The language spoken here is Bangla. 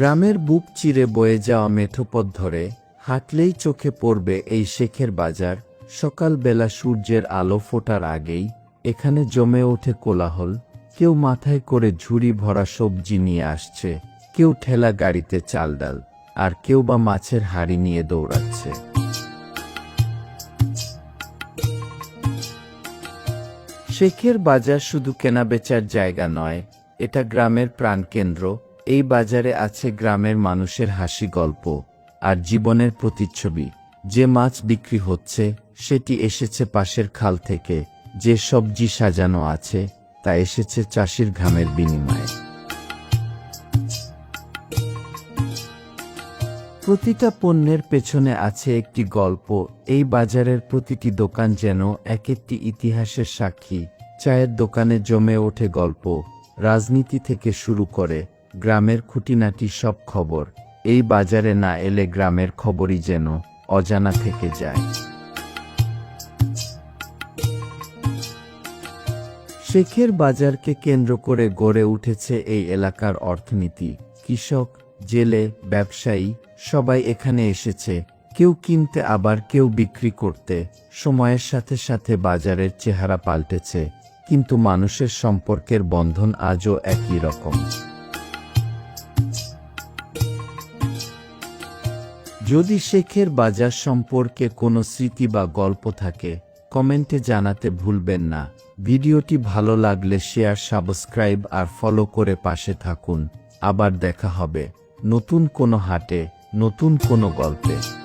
গ্রামের বুক চিরে বয়ে যাওয়া মেঠোপথ ধরে হাঁটলেই চোখে পড়বে এই শেখের বাজার। সকালবেলা সূর্যের আলো ফোটার আগেই এখানে জমে ওঠে কোলাহল। কেউ মাথায় করে ঝুড়ি ভরা সবজি নিয়ে আসছে, কেউ ঠেলা গাড়িতে চাল ডাল আর কেউ বা মাছের হাড়ি নিয়ে দৌড়াচ্ছে। শেখের বাজার শুধু কেনাবেচার জায়গা নয়, এটা গ্রামের প্রাণকেন্দ্র। এই বাজারে আছে গ্রামের মানুষের হাসি গল্প আর জীবনের প্রতিচ্ছবি। যে মাছ বিক্রি হচ্ছে, সেটি এসেছে পাশের খাল থেকে। যে সবজি সাজানো আছে, তা এসেছে চাষির ঘামের বিনিময়ে। প্রতিটা পণ্যের পেছনে আছে একটি গল্প। এই বাজারের প্রতিটি দোকান যেন এক একটি ইতিহাসের সাক্ষী। চায়ের দোকানে জমে ওঠে গল্প। রাজনীতি থেকে শুরু করে গ্রামের খুঁটিনাটি সব খবর। এই বাজারে না এলে গ্রামের খবরই যেন অজানা থেকে যায়। শেখের বাজারকে কেন্দ্র করে গড়ে উঠেছে এই এলাকার অর্থনীতি। কৃষক, জেলে, ব্যবসায়ী সবাই এখানে এসেছে। কেউ কিনতে, আবার কেউ বিক্রি করতে। সময়ের সাথে সাথে বাজারের চেহারা পাল্টেছে। কিন্তু মানুষের সম্পর্কের বন্ধন আজও একই রকম। যদি শেখের বাজার সম্পর্কে কোনো স্মৃতি বা গল্প থাকে, কমেন্টে জানাতে ভুলবেন না। ভিডিওটি ভালো লাগলে শেয়ার, সাবস্ক্রাইব আর ফলো করে পাশে থাকুন। আবার দেখা হবে নতুন কোনো হাটে, নতুন কোনো গল্পে।